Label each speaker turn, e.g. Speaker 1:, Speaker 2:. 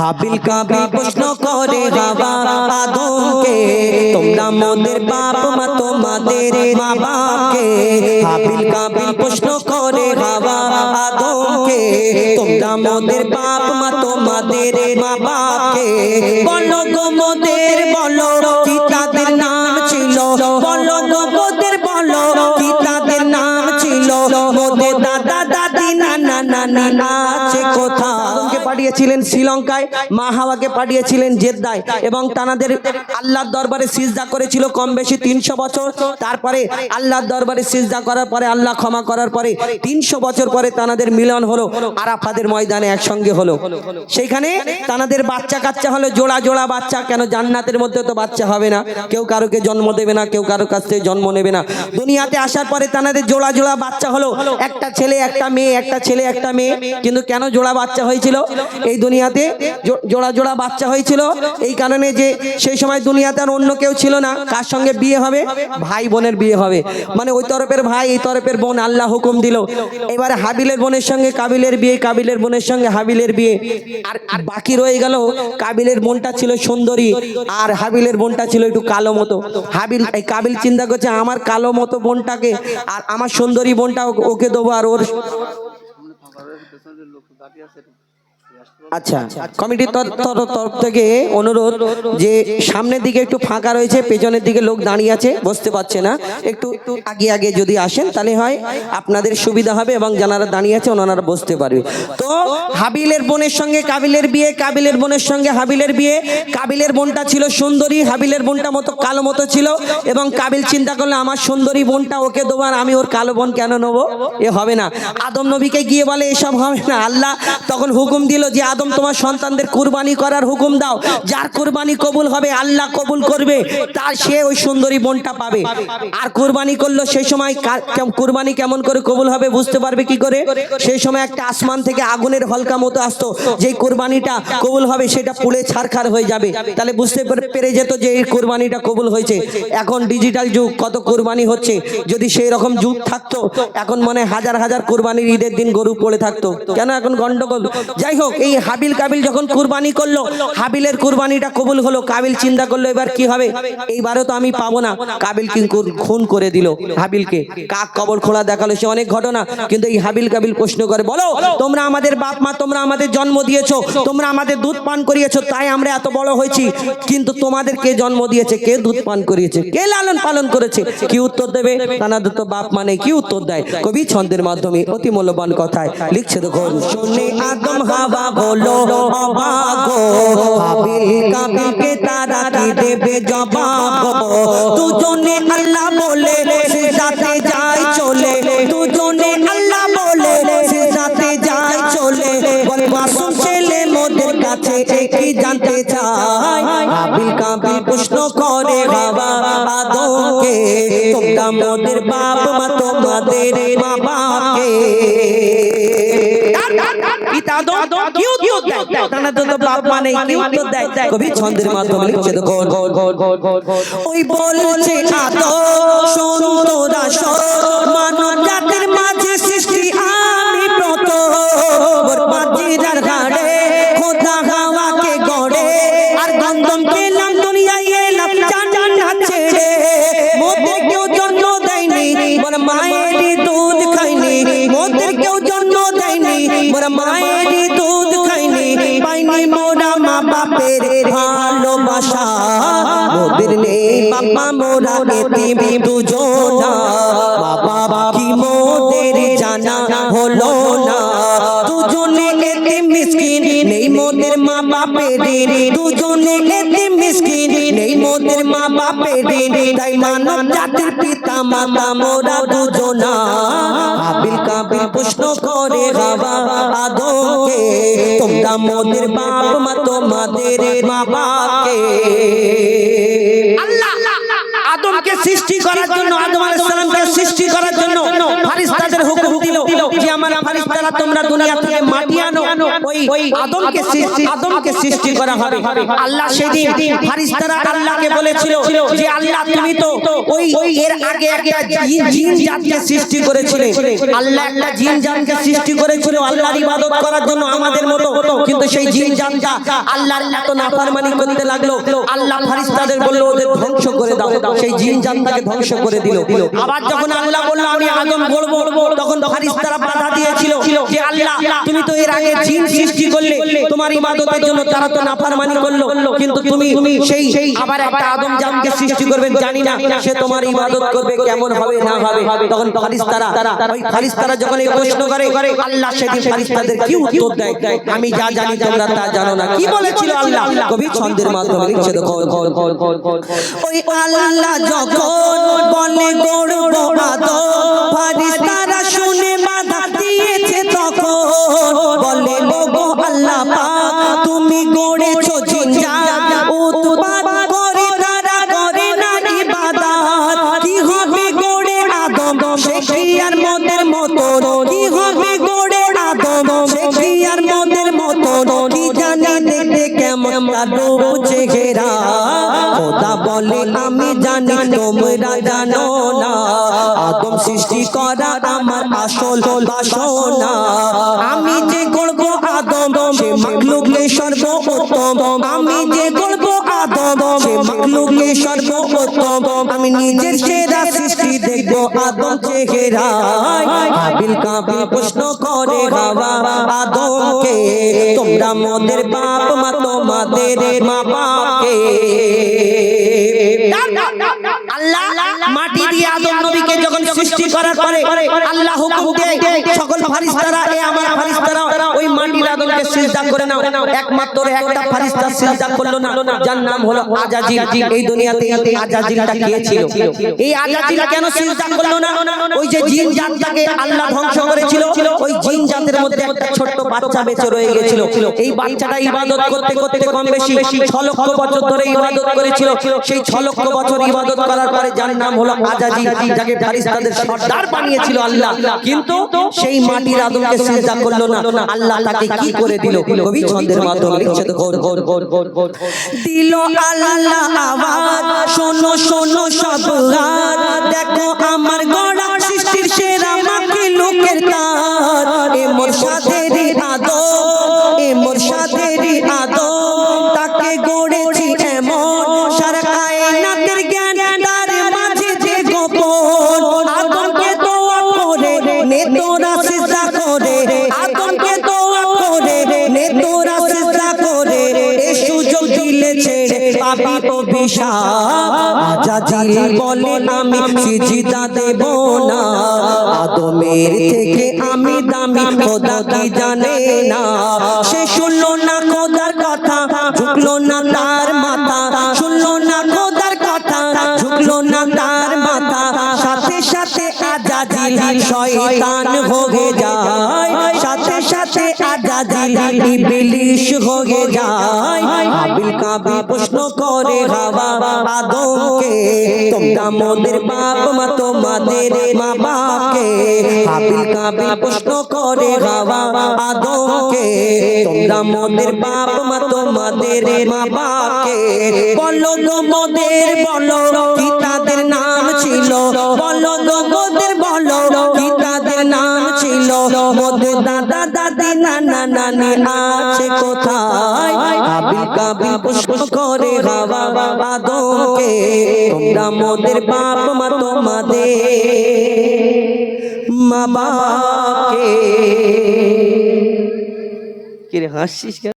Speaker 1: হাবিল কাবি প্রশ্ন করে, বাবা আদমকে তোমরা মোদের বাপ মা তোমাদের মা বাপকে হাবিল কাবি প্রশ্ন করে, বাবা আদমকে তোমরা মোদের বাপ মা তোমাদের মা বাপকে বলো গো মোদের, বলো। পাঠিয়েছিলেন শ্রীলঙ্কায়, মা হাওয়াকে পাঠিয়েছিলেন জেদ্দায় এবং তানাদের আল্লাহর দরবারে সিজদা করেছিল কম বেশি তিনশো বছর। তারপরে আল্লাহর দরবারে সিজদা করার পরে, আল্লাহ ক্ষমা করার পরে তিনশো বছর পরে তানাদের মিলন হলো আরাফাদের ময়দানে একসঙ্গে হলো। সেইখানে তানাদের বাচ্চা কাচ্চা হলো, জোড়া জোড়া বাচ্চা, কেন জান্নাতের মধ্যে তো বাচ্চা হবে না? কেউ কারোকে জন্ম দেবে না, কেউ কারোর কাছ থেকে জন্ম নেবে না। দুনিয়াতে আসার পরে তানাদের জোড়া জোড়া বাচ্চা হলো, একটা ছেলে, একটা মেয়ে, একটা ছেলে, একটা মেয়ে। কিন্তু কেন জোড়া বাচ্চা হয়েছিল? এই দুনিয়াতে জোড়া জোড়া বাচ্চা হয়েছিল। এই কারণে যে সেই সময় দুনিয়াতে আর অন্য কেউ ছিল না। কার সঙ্গে বিয়ে হবে? ভাই বোনের বিয়ে হবে। মানে ওই তরফের ভাই, এই তরফের বোন আল্লাহ হুকুম দিল। এবারে হাবিলের বোনের সঙ্গে, কাবিলের বিয়ে, কাবিলের বোনের সঙ্গে, হাবিলের বিয়ে। আর বাকি রয়ে গেল কাবিলের বোনটা ছিল সুন্দরী, আর হাবিলের বোনটা ছিল একটু কালো মতো। হাবিল, এই কাবিল চিন্তা করছে, আমার কালো মতো বোনটাকে আর আমার সুন্দরী বোনটা ওকে দেবো আর ওর আচ্ছা কমিটির তর- তর- তরফ থেকে অনুরোধ যে সামনের দিকে একটু ফাঁকা রয়েছে পেছনের দিকে লোক দাঁড়িয়ে আছে বসতে পারছে না। একটু আগে আগে যদি আসেন তাহলে হয় আপনাদের সুবিধা হবে এবং যারা দাঁড়িয়ে আছে ওনারা বসতে পারবে। তো হাবিলের বোনের সঙ্গে কাবিলের বিয়ে কাবিলের বোনের সঙ্গে হাবিলের বিয়ে। কাবিলের বোনটা ছিল সুন্দরী হাবিলের বোনটা মতো কালো মতো ছিল এবং কাবিল চিন্তা করলে আমার সুন্দরী বোনটা ওকে দেবো আর আমি ওর কালো বোন কেন নেব? এ হবে না। আদম নবীকে গিয়ে বলে এসব হবে না আল্লাহ তখন হুকুম দিল যে আদম, তোমার সন্তানদের কুরবানি করার হুকুম দাও। যার কুরবানি কবুল হবে, আল্লাহ কবুল করবে। তার সে ওই সুন্দরী বোনটা পাবে। আর কুরবানি করল সেই সময় কুরবানি কেমন করে কবুল হবে বুঝতে পারবে কি করে? সেই সময় একটা আসমান থেকে আগুনের হলকা মতো আসতো। যেই কুরবানিটা কবুল হবে, সেটা পুড়ে ছারখার হয়ে যাবে। তাহলে বুঝতে পেরে যেত যে এই কুরবানিটা কবুল হয়েছে। এখন ডিজিটাল যুগ, কত কুরবানি হচ্ছে। যদি সেই রকম যুগ থাকতো, এখন মনে হাজার হাজার কুরবানির ঈদের দিন গরু পড়ে থাকতো। কেন এখন গন্ডগোল? যাই হোক এই হাবিল কাবিল যখন কুরবানি করল, হাবিলের কুরবানিটা কবুল হলো, কাবিল চিন্তা করল, এবার কি হবে? এইবারও তো আমি পাবো না। কাবিল কি কুর- খুন করে দিল হাবিলকে। কাক কবর খোলা দেখাল, সে অনেক ঘটনা, কিন্তু এই হাবিল কাবিল প্রশ্ন করে, বলো, তোমরা আমাদের বাপ মা, তোমরা আমাদের জন্ম দিয়েছ, তোমরা আমাদের দুধ পান করিয়েছো, তাই আমরা এত বড় হয়েছি, কিন্তু তোমাদের কে জন্ম দিয়েছে, কে দুধ পান করিয়েছে, কে লালন পালন করেছে, কি উত্তর দেবে? তানাদের তো বাপ মানে কি উত্তর দেয়? কবি ছন্দের মাধ্যমে অতি মূল্যবান কথায় লিখছে দেখুন, শুনে আদম হাওয়া বলো অবাগো হাবিল কাবিলকে তারা কি দেবে জবাব? দুজনে আল্লাহ বলে সিজদাতে যায় চলে। দুজনে আল্লাহ বলে সিজদাতে যায় চলে। মাসুম ছেলে মোদের কাছে কি জানতে চায়। হাবিল কাবিল প্রশ্ন করে, বাবা আদমকে তোমরা মোদের বাপ মা, তোমাদের মা পিতা আদম কি দেয়। তো বাপ মানে কি উত্তর দেয়। কবি ছন্দের মাধ্যমে লিখছে তো ওই বলছে আদম সুন্দর তোরা নেই বাবা মোরা এতিম দুজনা বাবা কি মোদের জানা হলো না? দুজনে এতিম মিসকিন নেই মোদের মা বাপের দুজনে এতিম মিসকিন নেই মোদের মা বাপের তাই মানব জাতির পিতা মাতা মোরা দুজনা আবিল কাবিল প্রশ্ন করে বাবা আদমকে তোমরা মোদের বাপ মা তোমাদের মা বাপকে। আল্লাহ সৃষ্টি করার জন্য আদম আলাইহিস সালামকে সৃষ্টি করার জন্য ফারিস্তাদের হুকুম দিল যে আমার ফারিস্তারা তোমরা দুনিয়া থেকে মাটি আনো ওই ওই আদমকে সৃষ্টি আদমকে সৃষ্টি করা হবে। আল্লাহ সেদিন ফারিস্তারা আল্লাহকে বলেছিল যে আল্লাহ তুমি তো ওই এর আগে একটা জিন জিন জাতকে সৃষ্টি করেছিলে। আল্লাহ একটা জিন জাতকে সৃষ্টি করেছিল আল্লাহর ইবাদত করার জন্য আমাদের মতো। কিন্তু সেই জিন জাতটা আল্লাহর এত নাফরমানি করতে লাগল। আল্লাহ ফারিস্তাদের বলল করে দাও। সেই জিন জাতটাকে ধ্বংস করে দিল। আবার যখন আল্লাহ বলল আমি আদম গড়বো তখন ফারিস্তারা বাধা দিয়েছিল যে আল্লাহ তুমি তো এর আগে জিন সৃষ্টি করলে তোমার ইবাদতের জন্য তারা তো নাফরমানি করল। কিন্তু তুমি সেই আবার একটা আদম জাতকে সৃষ্টি করবেন জানি না সে তোমার ইবাদত করবে কেমন হবে না হবে। তখন ফারিস্তারা ওই ফারিস্তারা যখন এই প্রশ্ন করে আল্লাহ সেদিন ফারিস্তাদের কি উত্তর দেয়? আমি যা জানি তোমরা তা জানো না। কি বলেছিল আল্লাহ? কবি ছন্দের মাধ্যমে লিখছে ওই আল্লাহ যখন বলে গড়ব আদম ফারিস্তারা শুনে বাধা দিয়েছে তখন। বলে, ওগো আল্লাহ পাক, তুমি গড়েছো জিনজা উৎপাত করে তারা করে না ইবাদত। কি হবে গড়ে আদম? সে কি আর মদের মতো কি হবে গড়ে আদম? সে কি আর মদের মতো কি জানি দেখতে কেমন রূপ চেহারা? বলে আমি জানি তোমরা জানো না। আদম সৃষ্টি করা আমার আসল বাসনা। আমি যে গড়ব আদম সে সর্বোত্তম। আমি যে গড়ব আদম সে সর্বোত্তম। আমি নিজের সেরা সৃষ্টি দেখব আদম চেহারা কাবিল কাবিল প্রশ্ন করে বাবা আদমকে তোমরা মোদের বাপ মা তোমাদের মা বাপকে আল্লাহ হুকুম দেয়। সকল ফারিস্তারা এ আমার ফারিস্তারা ওই মাটির আদমকে সিজদা করে নাও। একমাত্র একটা ফারিস্তা সিজদা করল না। যার নাম হলো আজাজিল। এই দুনিয়াতে আজাজিলটা কে ছিল? এই আজাজিল কেন সিজদা করল না? ওই যে জিন জাতটাকে আল্লাহ ধ্বংস করেছিল, ওই জিন জাতের মধ্যে একটা ছোট্ট বাচ্চা বেঁচে রয়ে গেছিল। এই বাচ্চাটা ইবাদত করতে করতে কম বেশি ছ লক্ষ বছর ধরে ইবাদত করেছিল। সেই ছ লক্ষ বছর ইবাদত করার পরে যার নাম হলো আজাজি যাকে ফারিস্তাদের সর্দার বানিয়েছিল আল্লাহ। কিন্তু সেই মাটির আদমকে সিজদা করল না। আল্লাহ তাকে কি করে দিল কবি ছন্দের মাধ্যমে লিখছে দিল আল্লাহ আওয়াজ শোনো শোনো সব আমি না। দামি জানে না। সে শুনলো না কথা না তার মাথা। শুনলো না খোদার কথা, ঝুঁকলো না তার মাথা। সাথে সাথে আজাজিল শয়তান হয়ে যায়। সাথে সাথে আজাজিল ইবলিশ হয়ে যায়। প্রশ্ন করে, হাওয়া আদমকে তোমরা মোদের বাপ মা, তোমাদের মা বাপকে প্রশ্ন করে আদমকে তোমরা মোদের বাপ মা, তোমাদের মা বাপকে বলো বলো নাম ছিল? মোদের দাদা, দাদি নানা নানি আছে কোথায়? কাবি কাবি পুষ্প করে হাওয়া আদমকে তোমরা মোদের বাপ, মা তোমাদের মা বাপকে। কিরে হাসছিস?